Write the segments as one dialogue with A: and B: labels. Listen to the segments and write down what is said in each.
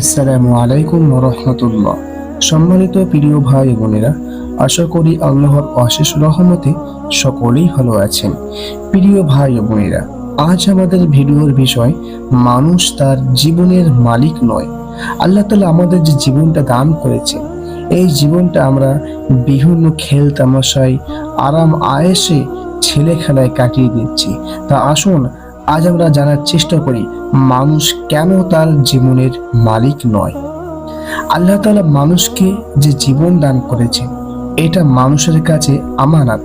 A: আসসালামু আলাইকুম রহমতুল্লাহ সম্মানিত প্রিয় ভাই বোনেরা, আশা করি আল্লাহর অশেষ রহমতে সকলেই ভালো আছেন। প্রিয় ভাই বোনেরা, আজ আমাদের ভিডিওর বিষয়, মানুষ তার জীবনের মালিক নয়। আল্লাহ তালা আমাদের যে জীবনটা দান করেছে এই জীবনটা আমরা বিভিন্ন খেল তামাশায়, আরাম আয়েসে ছেলে খেলায় কাটিয়ে দিচ্ছি। তা আসুন আজ আমরা জানার চেষ্টা করি, মানুষ কেন তার জীবনের মালিক নয়? আল্লাহ তালা মানুষকে যে জীবন দান করেছে এটা মানুষের কাছে আমানাত।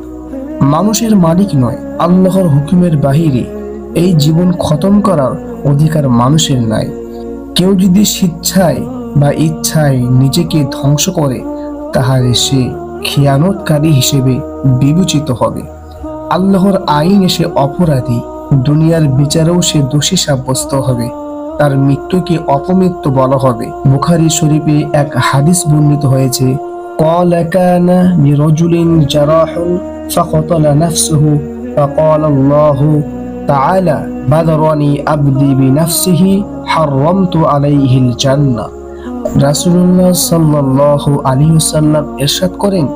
A: মানুষের মালিক নয়, আল্লাহর হুকুমের বাহিরে। এই জীবন খতম করার অধিকার মানুষের নাই। কেউ যদি স্বেচ্ছায় বা ইচ্ছায় নিজেকে ধ্বংস করে, তাহলে সে খেয়ানতকারী হিসেবে বিবেচিত হবে। আল্লাহর আইন এসে অপরাধী দুনিয়ার বিচারেও সে দোষী সাব্যস্ত হবে তার মৃত্যুকে অপমৃত্যু বলা হবে বুখারী শরীফে এক হাদিস বর্ণিত হয়েছে قال كان لرجل جراح فقتل نفسه فقال الله تعالى بذرني أبدي بنفسه حرمت عليه الجنة রাসূলুল্লাহ সাল্লাল্লাহু আলাইহি ওয়াসাল্লাম ইরশাদ করেন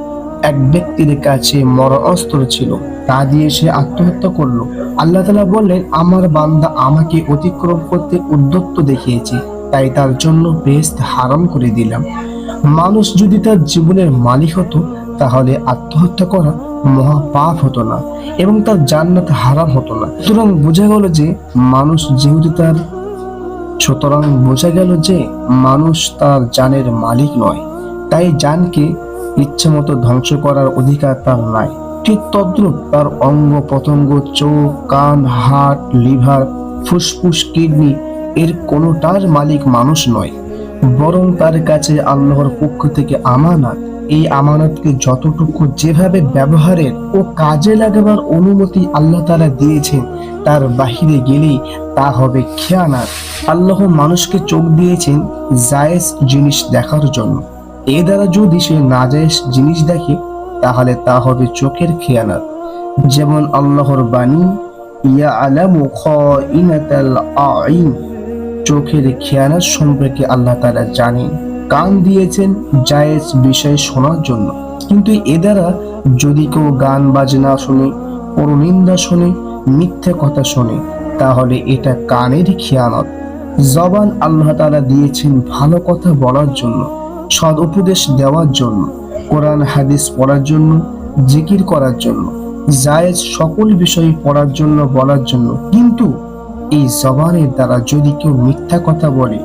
A: এক ব্যক্তির কাছে মরণাস্ত্র ছিল, তা দিয়ে সে আত্মহত্যা করল। আল্লাহ তালা বললেন, আমার বান্দা আমাকে অতিক্রম করতে উদ্যত্ত দেখিয়েছে, তাই তার জন্য বেস্ট হারাম করে দিলাম। মানুষ যদি তার জীবনের মালিক হতো, তাহলে আত্মহত্যা করা মহা পাপ হতো না এবং তার জান্নাত হারাম হতো না। সুতরাং বোঝা গেল যে, মানুষ যেহেতু তার, সুতরাং বোঝা গেল যে, মানুষ তার জানের মালিক নয়, তাই জানকে ইচ্ছে মতো ধ্বংস করার অধিকার তার নাই। ঠিক তদ্রুপ তার অঙ্গ প্রত্যঙ্গ চোখ, কান হাট লিভার, ফুসফুস, কিডনি এর কোনোটার মালিক মানুষ নয়। বরং তার কাছে আল্লাহর পক্ষ থেকে আমানত। এই আমানতকে যতটুকু যেভাবে ব্যবহারের ও কাজে লাগাবার অনুমতি আল্লাহ তারা দিয়েছেন, তার বাহিরে গেলেই তা হবে খেয়ানাত। আল্লাহ মানুষকে চোখ দিয়েছেন জায়েজ জিনিস দেখার জন্য। এ দ্বারা যদি সে নাজায়েজ জিনিস দেখে, তাহলে তা হবে চোখের খেয়ানাত। যেমন আল্লাহর বাণী ইয়া আলামু খাইনাতাল আইন। চোখের খেয়ানাত সম্পর্কে আল্লাহ তাআলা জানেন, কান দিয়েছেন জায়েজ বিষয় শোনার জন্য। কিন্তু এ দ্বারা যদি কেউ গান বাজনা শুনে পরনিন্দা শুনে, মিথ্যে কথা শোনে, তাহলে এটা কানের খেয়ানত। জবান আল্লাহ তাআলা দিয়েছেন ভালো কথা বলার জন্য। সদ উপদেশ দেওয়ার জন্য, কোরআন, হাদিস পড়ার জন্য, জিকির করার জন্য, জায়েজ সকল বিষয় পড়ার জন্য বলার জন্য। কিন্তু এই জবানের দ্বারা যদি কেউ মিথ্যা কথা বলে,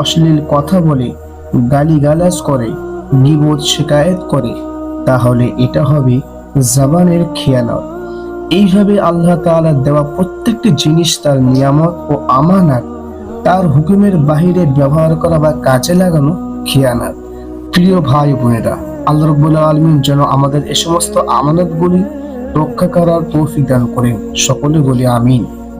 A: অশ্লীল কথা বলে, গালিগালাজ করে, নিবোধ শিকায়ত করে, তাহলে এটা হবে জবানের খেয়ানত। এইভাবে আল্লাহ তাআলা দেওয়া প্রত্যেকটি জিনিস তার নিয়ামত ও আমানাত, তার হুকুমের বাহিরে ব্যবহার করা বা কাজে লাগানো খেয়ানাত। প্রিয় ভাই বোনেরা, আল্লাহ রব্বুল আলমিন যেন আমাদের এ সমস্ত আমানতগুলি রক্ষা করার তৌফিক দান করেন। সকলে বলি আমিন।